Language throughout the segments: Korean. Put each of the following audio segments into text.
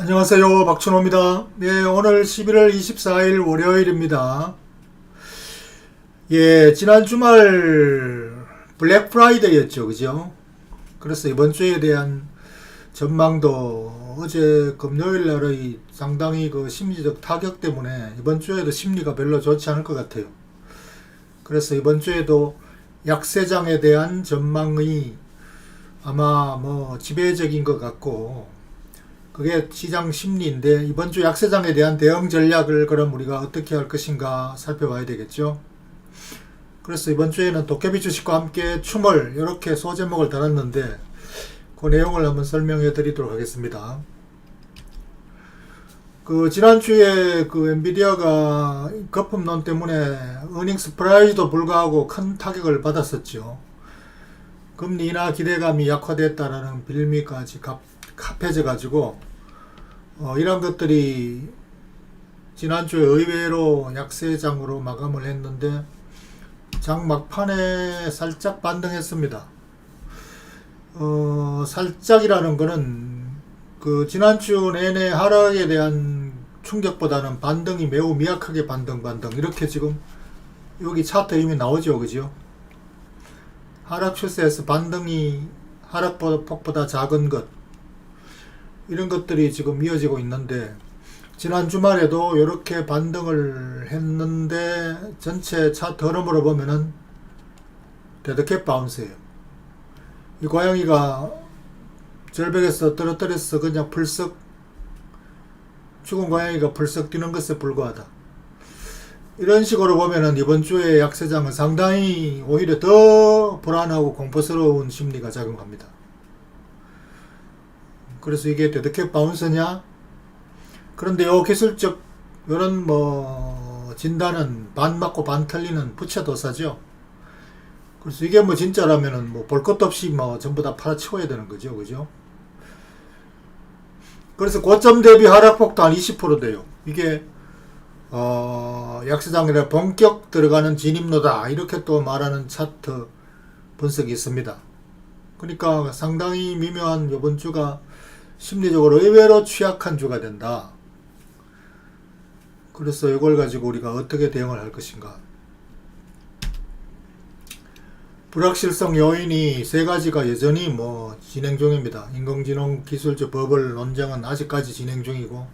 안녕하세요. 박춘호입니다. 네, 오늘 11월 24일 월요일입니다. 예, 지난 주말 블랙 프라이데이였죠. 그죠? 그래서 이번 주에 대한 전망도 어제 금요일 날의 상당히 그 심리적 타격 때문에 이번 주에도 심리가 별로 좋지 않을 것 같아요. 그래서 이번 주에도 약세장에 대한 전망이 아마 뭐 지배적인 것 같고 그게 시장 심리인데 이번 주 약세장에 대한 대응 전략을 그럼 우리가 어떻게 할 것인가 살펴봐야 되겠죠. 그래서 이번 주에는 도깨비 주식과 함께 춤을 이렇게 소제목을 달았는데 그 내용을 한번 설명해 드리도록 하겠습니다. 그 지난주에 그 엔비디아가 거품론 때문에 어닝 스 프라이즈도 불구하고 큰 타격을 받았었죠. 금리 인하 기대감이 약화됐다라는 빌미까지 가- 합해져 가지고 어, 이런 것들이 지난주에 의외로 약세장으로 마감을 했는데 장 막판에 살짝 반등했습니다. 어, 살짝이라는 거는 그 지난주 내내 하락에 대한 충격보다는 반등이 매우 미약하게 반등 반등. 이렇게 지금 여기 차트 이미 나오죠 그죠? 하락 추세에서 반등이 하락 폭보다 작은 것 이런 것들이 지금 이어지고 있는데 지난 주말에도 이렇게 반등을 했는데 전체 차트 흐름으로 보면은 데드캣 바운스예요. 이 고양이가 절벽에서 떨어뜨려서 그냥 풀썩 죽은 고양이가 풀썩 뛰는 것에 불과하다. 이런 식으로 보면은 이번 주에 약세장은 상당히 오히려 더 불안하고 공포스러운 심리가 작용합니다. 그래서 이게 데드캣 바운스냐? 그런데 요 기술적 이런 뭐 진단은 반 맞고 반 틀리는 부채도사죠. 그래서 이게 뭐 진짜라면은 뭐 볼 것도 없이 뭐 전부 다 팔아치워야 되는 거죠, 그죠? 그래서 고점 대비 하락폭도 한 20% 돼요. 이게 어 약세장이라 본격 들어가는 진입로다 이렇게 또 말하는 차트 분석이 있습니다. 그러니까 상당히 미묘한 이번 주가 심리적으로 의외로 취약한 주가 된다. 그래서 이걸 가지고 우리가 어떻게 대응을 할 것인가. 불확실성 요인이 세 가지가 여전히 뭐 진행 중입니다. 인공지능 기술적 버블 논쟁은 아직까지 진행 중이고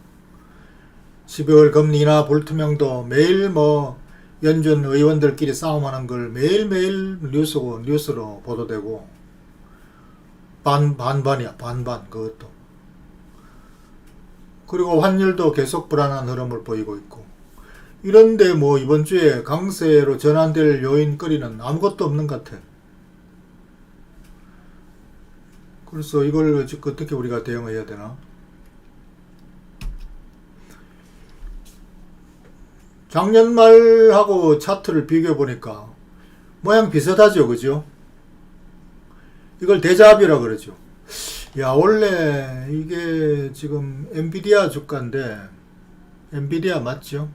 12월 금리 인하 불투명도 매일 뭐 연준 의원들끼리 싸움하는 걸 매일매일 뉴스고 뉴스로 보도되고 반 반반이야 반반 그것도 그리고 환율도 계속 불안한 흐름을 보이고 있고 이런데 뭐 이번 주에 강세로 전환될 요인거리는 아무것도 없는 것 같아. 그래서 이걸 어떻게 우리가 대응해야 되나? 작년 말하고 차트를 비교해 보니까 모양 비슷하죠, 그죠? 이걸 대자비라 그러죠. 야, 원래 이게 지금 엔비디아 주가인데, 엔비디아 맞죠?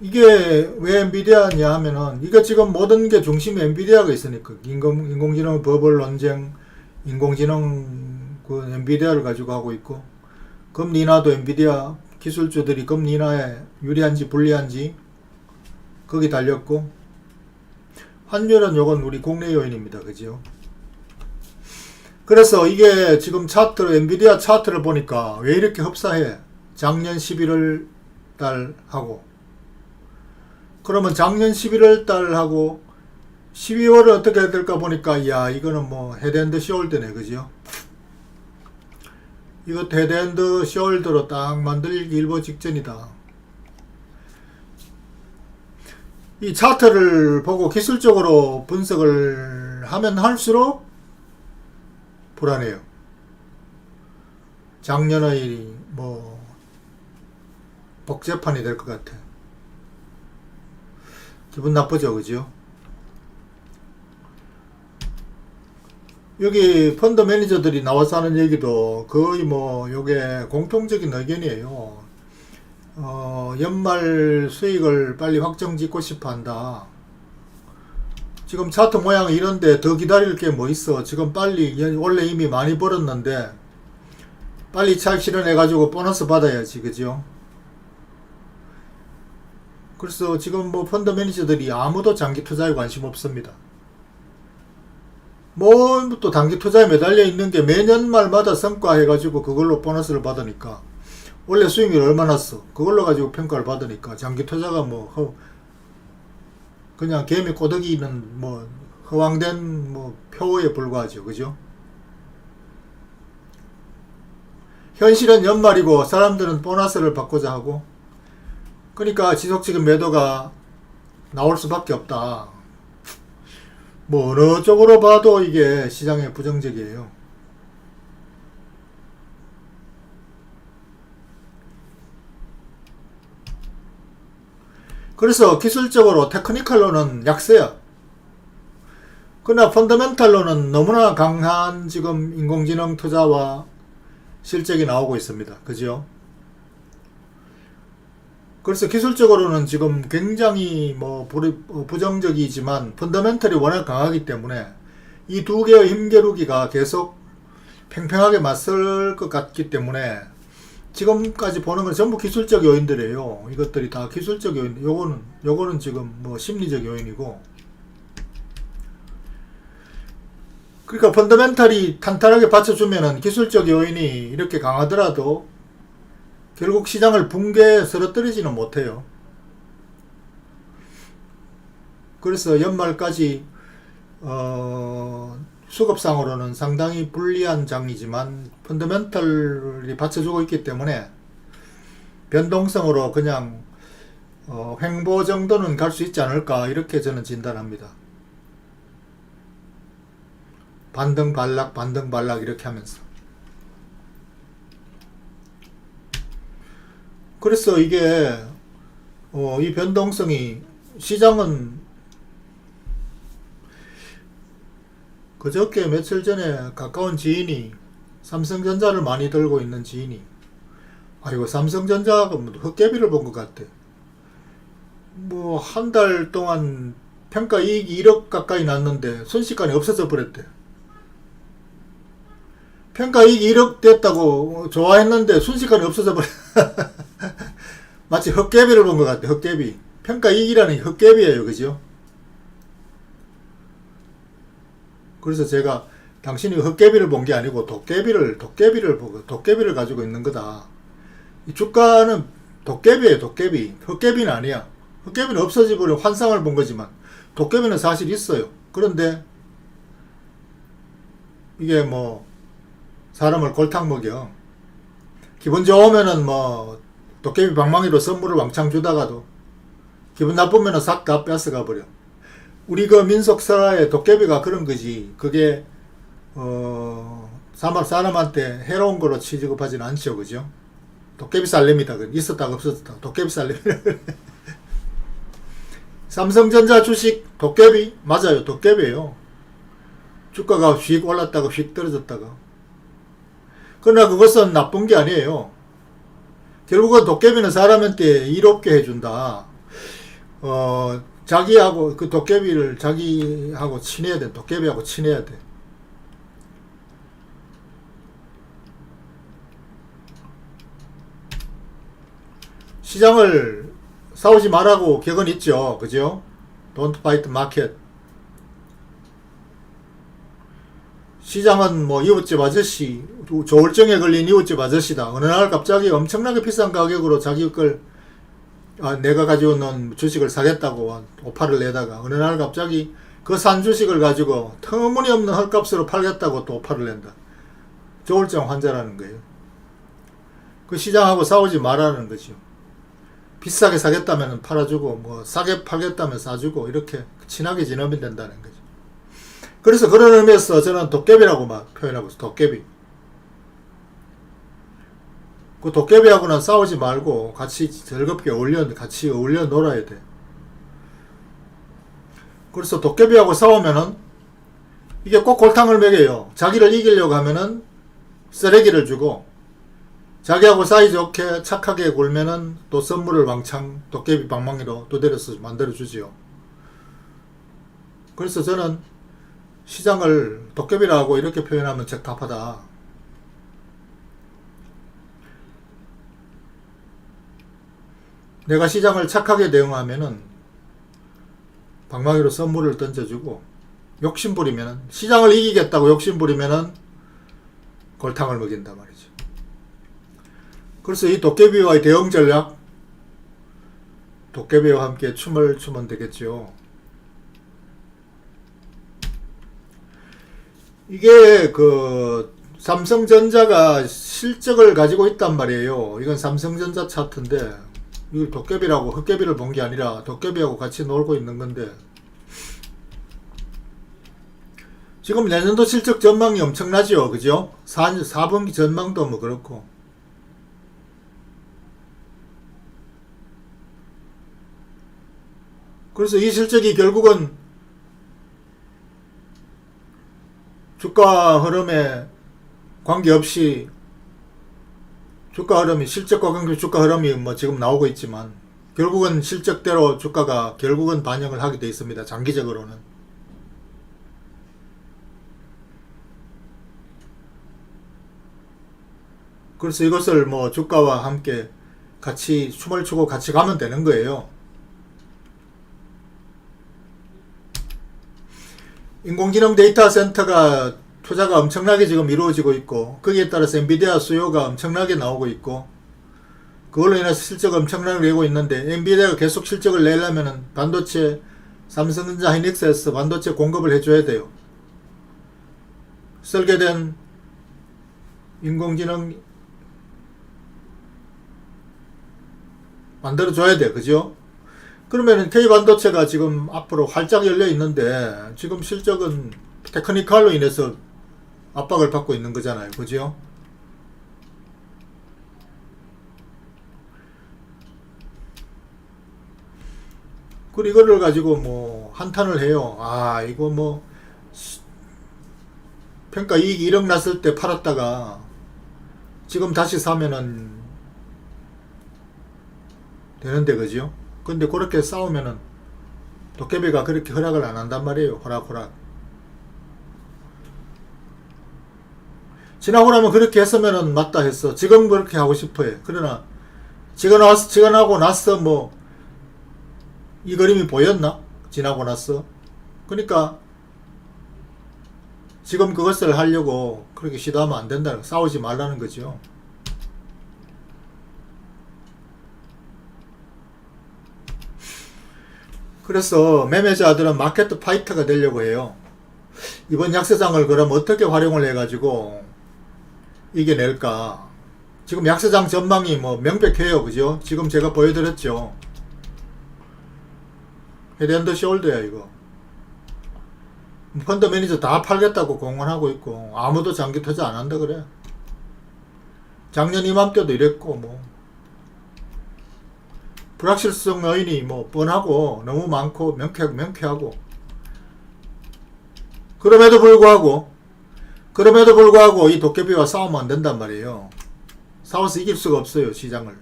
이게 왜 엔비디아냐 하면은, 이거 지금 모든 게 중심에 엔비디아가 있으니까, 인공, 인공지능 버블 논쟁, 인공지능 그 엔비디아를 가지고 하고 있고, 금리 인하도 엔비디아 기술주들이 금리 인하에 유리한지 불리한지, 거기 달렸고, 환율은 요건 우리 국내 요인입니다. 그죠? 그래서 이게 지금 차트를, 엔비디아 차트를 보니까 왜 이렇게 흡사해? 작년 11월 달 하고. 그러면 작년 11월 달 하고 12월은 어떻게 해야 될까 보니까, 야, 이거는 뭐 헤드앤드 숄더네. 그죠? 이거 헤드앤드 숄더로 딱 만들기 일보 직전이다. 이 차트를 보고 기술적으로 분석을 하면 할수록 불안해요. 작년의 뭐 복제판이 될 것 같아. 기분 나쁘죠, 그죠? 여기 펀드 매니저들이 나와서 하는 얘기도 거의 뭐 요게 공통적인 의견이에요. 어, 연말 수익을 빨리 확정 짓고 싶어 한다. 지금 차트 모양이 이런데 더 기다릴 게 뭐 있어. 지금 빨리, 연- 원래 이미 많이 벌었는데, 빨리 차익 실현해가지고 보너스 받아야지. 그죠? 그래서 지금 뭐 펀드 매니저들이 아무도 장기 투자에 관심 없습니다. 뭐또 단기 투자에 매달려 있는 게 매년 말마다 성과 해가지고 그걸로 보너스를 받으니까 원래 수익률 얼마나 써? 그걸로 가지고 평가를 받으니까 장기 투자가 뭐 허- 그냥 개미 꼬드기는 뭐 허황된 뭐 표에 불과하죠, 그죠? 현실은 연말이고 사람들은 보너스를 받고자 하고 그러니까 지속적인 매도가 나올 수밖에 없다. 뭐 어느 쪽으로 봐도 이게 시장에 부정적이에요. 그래서 기술적으로 테크니컬로는 약세야. 그러나 펀더멘탈로는 너무나 강한 지금 인공지능 투자와 실적이 나오고 있습니다. 그죠? 그래서 기술적으로는 지금 굉장히 뭐 불- 어, 부정적이지만 펀더멘털이 워낙 강하기 때문에 이 두 개의 힘겨루기가 계속 팽팽하게 맞설 것 같기 때문에 지금까지 보는 건 전부 기술적 요인들이에요. 이것들이 다 기술적 요인. 요거는 요거는 지금 뭐 심리적 요인이고. 그러니까 펀더멘탈이 탄탄하게 받쳐주면은 기술적 요인이 이렇게 강하더라도 결국 시장을 붕괴 쓰러뜨리지는 못해요. 그래서 연말까지 어, 수급상으로는 상당히 불리한 장이지만 펀더멘털이 받쳐주고 있기 때문에 변동성으로 그냥 어, 횡보 정도는 갈 수 있지 않을까 이렇게 저는 진단합니다. 반등 반락 반등 반락 이렇게 하면서 그래서 이게 어, 이 변동성이 시장은 그저께 며칠 전에 가까운 지인이 삼성전자를 많이 들고 있는 지인이 아이고 삼성전자가 뭐 헛개비를 본 것 같아. 뭐한 달 동안 평가 이익이 1억 가까이 났는데 순식간에 없어져 버렸대. 평가 이익이 1억 됐다고 좋아했는데 순식간에 없어져 버려. 마치 헛개비를 본 것 같아. 헛개비. 평가 이익이라는 게 헛개비예요. 그죠? 그래서 제가 당신이 헛개비를 본 게 아니고 도깨비를 도깨비를 보고 도깨비를 가지고 있는 거다. 이 주가는 도깨비예요, 도깨비. 헛개비는 아니야. 헛개비는 없어져 버린 환상을 본 거지만 도깨비는 사실 있어요. 그런데 이게 뭐 사람을 골탕 먹여. 기분 좋으면은 뭐 도깨비 방망이로 선물을 왕창 주다가도 기분 나쁘면은 싹 다 뺏어가 버려. 우리 그 민속 설화의 도깨비가 그런 거지. 그게 어 사막 사람한테 해로운 거로 취급하지는 않죠, 그죠? 도깨비 살렘이다. 그 있었다가 없었다. 도깨비 살렘. 삼성전자 주식 도깨비 맞아요, 도깨비예요. 주가가 휙 올랐다가 휙 떨어졌다가. 그러나 그것은 나쁜 게 아니에요. 결국은 도깨비는 사람한테 이롭게 해준다. 어, 자기하고 그 도깨비를 자기하고 친해야 돼. 도깨비하고 친해야 돼. 시장을 싸우지 말라고 격언 있죠. 그죠? Don't fight market. 시장은 뭐 이웃집 아저씨, 조울증에 걸린 이웃집 아저씨다. 어느 날 갑자기 엄청나게 비싼 가격으로 자기 걸 아, 내가 가지고 있는 주식을 사겠다고 오파를 내다가 어느 날 갑자기 그 산 주식을 가지고 터무니없는 헐값으로 팔겠다고 또 오파를 낸다. 조울증 환자라는 거예요. 그 시장하고 싸우지 말라는 거죠. 비싸게 사겠다면 팔아주고 뭐 싸게 팔겠다면 사주고 이렇게 친하게 지내면 된다는 거죠. 그래서 그런 의미에서 저는 도깨비라고 막 표현하고 있어요. 도깨비. 그 도깨비하고는 싸우지 말고 같이 즐겁게 어울려 같이 어울려 놀아야 돼. 그래서 도깨비하고 싸우면은 이게 꼭 골탕을 먹여요. 자기를 이기려고 하면은 쓰레기를 주고 자기하고 사이 좋게 착하게 굴면은 또 선물을 왕창 도깨비 방망이로 두드려서 만들어 주지요. 그래서 저는 시장을 도깨비라고 이렇게 표현하면 적합하다. 내가 시장을 착하게 대응하면은 방망이로 선물을 던져주고 욕심 부리면은 시장을 이기겠다고 욕심 부리면은 골탕을 먹인단 말이죠. 그래서 이 도깨비와의 대응 전략 도깨비와 함께 춤을 추면 되겠죠. 이게 그 삼성전자가 실적을 가지고 있단 말이에요. 이건 삼성전자 차트인데 이걸 도깨비라고 흑개비를 본 게 아니라 도깨비하고 같이 놀고 있는 건데 지금 내년도 실적 전망이 엄청나죠. 그죠? 4, 4분기 전망도 뭐 그렇고 그래서 이 실적이 결국은 주가 흐름에 관계없이 주가 흐름이 실적과 관계 주가 흐름이 뭐 지금 나오고 있지만 결국은 실적대로 주가가 결국은 반영을 하게 돼 있습니다. 장기적으로는. 그래서 이것을 뭐 주가와 함께 같이 춤을 추고 같이 가면 되는 거예요. 인공지능 데이터 센터가 투자가 엄청나게 지금 이루어지고 있고 거기에 따라서 엔비디아 수요가 엄청나게 나오고 있고 그걸로 인해서 실적 엄청나게 내고 있는데 엔비디아가 계속 실적을 내려면은 반도체 삼성전자 하이닉스에서 반도체 공급을 해줘야 돼요. 설계된 인공지능 만들어줘야 돼. 그죠? 그러면은 K반도체가 지금 앞으로 활짝 열려 있는데 지금 실적은 테크니컬로 인해서 압박을 받고 있는 거잖아요. 그죠? 그리고 이거를 가지고 뭐 한탄을 해요. 아, 이거 뭐 시- 평가 이익 1억 났을 때 팔았다가 지금 다시 사면은 되는데 그죠? 근데 그렇게 싸우면은 도깨비가 그렇게 허락을 안 한단 말이에요. 허락 허락. 지나고 나면 그렇게 했으면은 맞다 했어. 지금 그렇게 하고 싶어해. 그러나 지가 나왔 지가 나고 났어 뭐이 그림이 보였나? 지나고 났어. 그러니까 지금 그것을 하려고 그렇게 시도하면 안 된다는 거, 싸우지 말라는 거죠. 그래서 매매자들은 마켓 파이터가 되려고 해요. 이번 약세장을 그럼 어떻게 활용을 해가지고 이겨낼까? 지금 약세장 전망이 뭐 명백해요. 그죠? 지금 제가 보여드렸죠. 헤드앤더 숄더야, 이거. 펀드 매니저 다 팔겠다고 공언하고 있고, 아무도 장기 투자 안 한다 그래. 작년 이맘때도 이랬고, 뭐. 불확실성 요인이 뭐 뻔하고 너무 많고 명쾌, 명쾌하고 그럼에도 불구하고 그럼에도 불구하고 이 도깨비와 싸우면 안 된단 말이에요. 싸워서 이길 수가 없어요 시장을.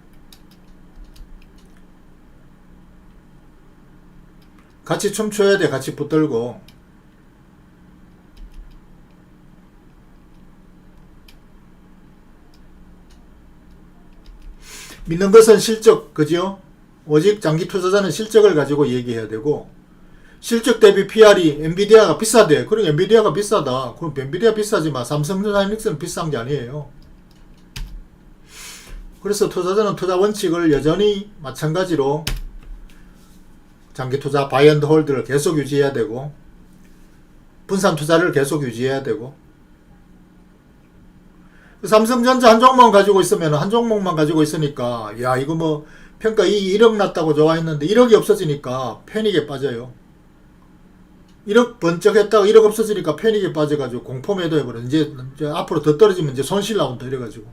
같이 춤춰야 돼 같이 붙들고 믿는 것은 실적 그죠? 오직 장기 투자자는 실적을 가지고 얘기해야 되고 실적 대비 PR이 엔비디아가 비싸대. 그럼 엔비디아가 비싸다. 그럼 엔비디아 비싸지만 삼성전자하이닉스는 비싼 게 아니에요. 그래서 투자자는 투자 원칙을 여전히 마찬가지로 장기 투자 바이앤드 홀드를 계속 유지해야 되고 분산 투자를 계속 유지해야 되고 삼성전자 한 종목만 가지고 있으면 한 종목만 가지고 있으니까 야 이거 뭐 평가 이 1억 났다고 좋아했는데 1억이 없어지니까 패닉에 빠져요. 1억 번쩍 했다가 1억 없어지니까 패닉에 빠져가지고 공포 매도 해버려. 이제, 이제 앞으로 더 떨어지면 이제 손실 나온다 이래가지고.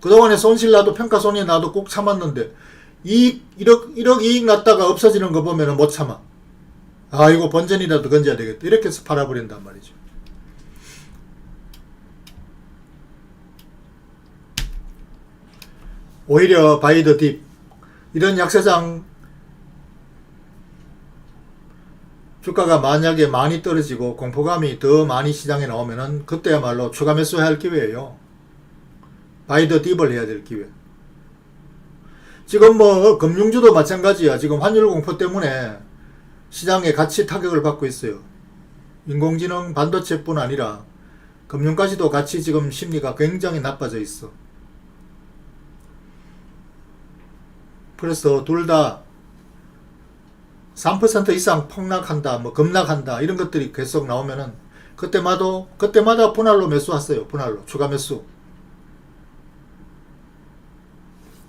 그동안에 손실 나도 평가 손해 나도 꼭 참았는데 이익 1억 1억 이익 났다가 없어지는 거 보면은 못 참아. 아 이거 본전이라도 건져야 되겠다. 이렇게 해서 팔아버린단 말이죠. 오히려 바이 더 딥 이런 약세장 주가가 만약에 많이 떨어지고 공포감이 더 많이 시장에 나오면은 그때야말로 추가 매수해야 할 기회예요. 바이더 딥을 해야 될 기회. 지금 뭐 금융주도 마찬가지야. 지금 환율 공포 때문에 시장에 같이 타격을 받고 있어요. 인공지능 반도체뿐 아니라 금융까지도 같이 지금 심리가 굉장히 나빠져 있어. 그래서 둘 다 3% 이상 폭락한다, 뭐 급락한다 이런 것들이 계속 나오면은 그때마다 그때마다 분할로 매수하세요. 분할로 추가 매수.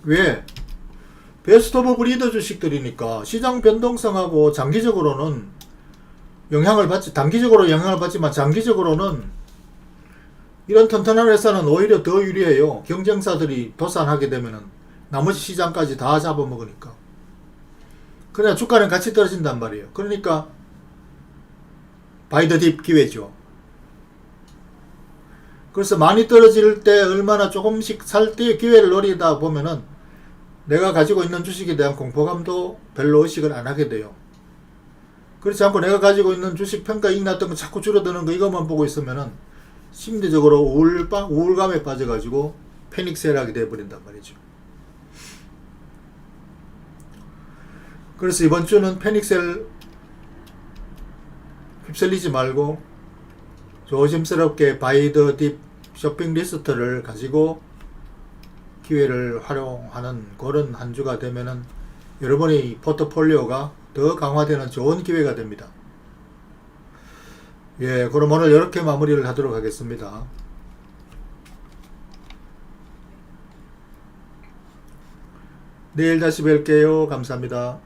왜? 베스트 오브 브리더 주식들이니까 시장 변동성하고 장기적으로는 영향을 받지 단기적으로 영향을 받지만 장기적으로는 이런 튼튼한 회사는 오히려 더 유리해요. 경쟁사들이 도산하게 되면은 나머지 시장까지 다 잡아먹으니까. 그래야 주가는 같이 떨어진단 말이에요. 그러니까 바이더 딥 기회죠. 그래서 많이 떨어질 때 얼마나 조금씩 살 때 기회를 노리다 보면은 내가 가지고 있는 주식에 대한 공포감도 별로 의식을 안 하게 돼요. 그렇지 않고 내가 가지고 있는 주식 평가 이익 났던 거 자꾸 줄어드는 거 이것만 보고 있으면은 심리적으로 우울감, 우울감에 빠져가지고 패닉셀하게 돼버린단 말이죠. 그래서 이번 주는 패닉셀 휩쓸리지 말고 조심스럽게 바이더 딥 쇼핑 리스트를 가지고 기회를 활용하는 그런 한 주가 되면은 여러분의 포트폴리오가 더 강화되는 좋은 기회가 됩니다. 예, 그럼 오늘 이렇게 마무리를 하도록 하겠습니다. 내일 다시 뵐게요. 감사합니다.